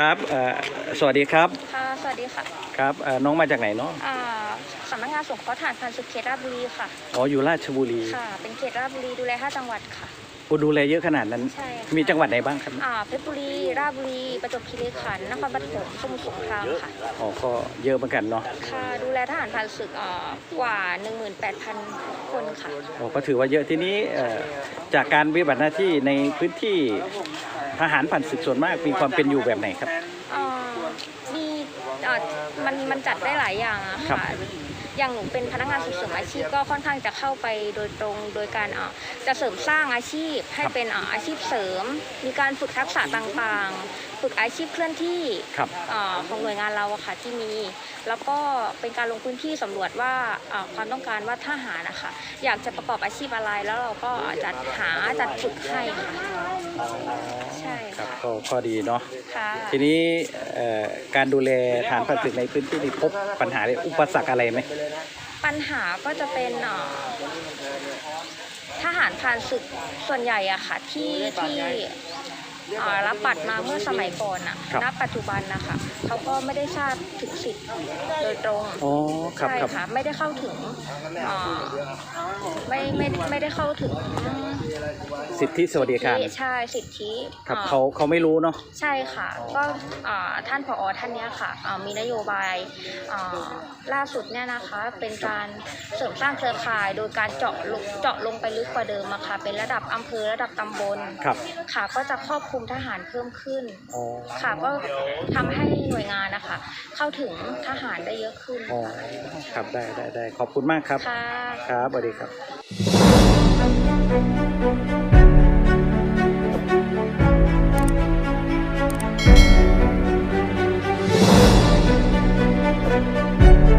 ครับเอ่อสวัสดีครับ ค่ะ สวัสดีค่ะครับเอ่อน้องมาจากไหนเนาะ อ่าสำนักงานสงเคราะห์ฐานพันธุ์สุขเขตราชบุรีค่ะ อ๋อ อยู่ราชบุรี ค่ะ เป็นเขตราชบุรีดูแล 5 จังหวัดค่ะ โอ้ดูแลเยอะขนาดนั้น ใช่ค่ะ มีจังหวัดไหนบ้างครับอ่าเพชรบุรี ราชบุรี ประจวบคีรีขันธ์นครปฐมสมุทรสงครามค่ะ อ๋อก็เยอะเหมือนกันเนาะค่ะ ดูแลทหารผ่านศึกอ่ากว่า 18,000 คนค่ะโอ้ก็ถือว่าเยอะทีนี้เอ่อจากการปฏิบัติหน้าที่ในพื้นที่ทหารผ่านศึกส่วนมากมีความเป็นอยู่แบบไหนครับอ่ามีอ่า มันมันจัดได้หลายอย่างอะครับค่ะ อย่างหนูเป็นพนักงานส่งเสริมอาชีพก็ค่อนข้างจะเข้าไปโดยตรงโดยการอ่าจะเสริมสร้างอาชีพให้เป็นอ่าอาชีพเสริม มีการฝึกทักษะต่างๆ ฝึกอาชีพเคลื่อนที่ครับ อ่าของหน่วยงานเราอะค่ะที่มี แล้วก็เป็นการลงพื้นที่สำรวจว่าอ่าความต้องการว่าทหารนะคะอยากจะประกอบอาชีพอะไรแล้วเราก็จัดหาจัดฝึกให้ค่ะใช่ครัค่ะบก็ก็ดีเนาะ ค่ะ ทีนี้เอ่อการดูแลฐานผ่านศึกในพื้นที่นี่พบปัญหาหรืออุปสรรคอะไรไหมปัญหาก็จะเป็นเอ่อทหารผ่านศึกส่วนใหญ่อะค่ะที่ที่เอ่อรับบัตรมาเมื่อสมัยก่อนอะณปัจจุบันนะคะเขาก็ไม่ได้ทราบถึงสิทธิ์โดยตรง อ๋อครับใช่ครับ ค่ะ ไม่ได้เข้าถึงเอ่อ ไม่ไม่ไม่ได้เข้าถึงสิทธิสวัสดิการสิทธิใช่สิทธิครับอ่อเขาเขาไม่รู้เนาะใช่ค่ะ ก็อ่าท่านผอท่านเนี้ยค่ะอ่ามีนโยบายอ่าล่าสุดเนี่ยนะคะ เป็นการเสริมสร้างเครือข่ายโดยการเจาะลงเจาะลงไปลึกกว่าเดิมอะค่ะ เป็นระดับอำเภอระดับตำบลครับค่ะก็จะครอบคลุมทหารเพิ่มขึ้นอ๋อค่ะก็ทำให้หน่วยงานนะคะ เข้าถึงทหารได้เยอะขึ้นอ๋อครับได้ได้ได้ขอบคุณมากครับค่ะครับสวัสดีครับ Thank you.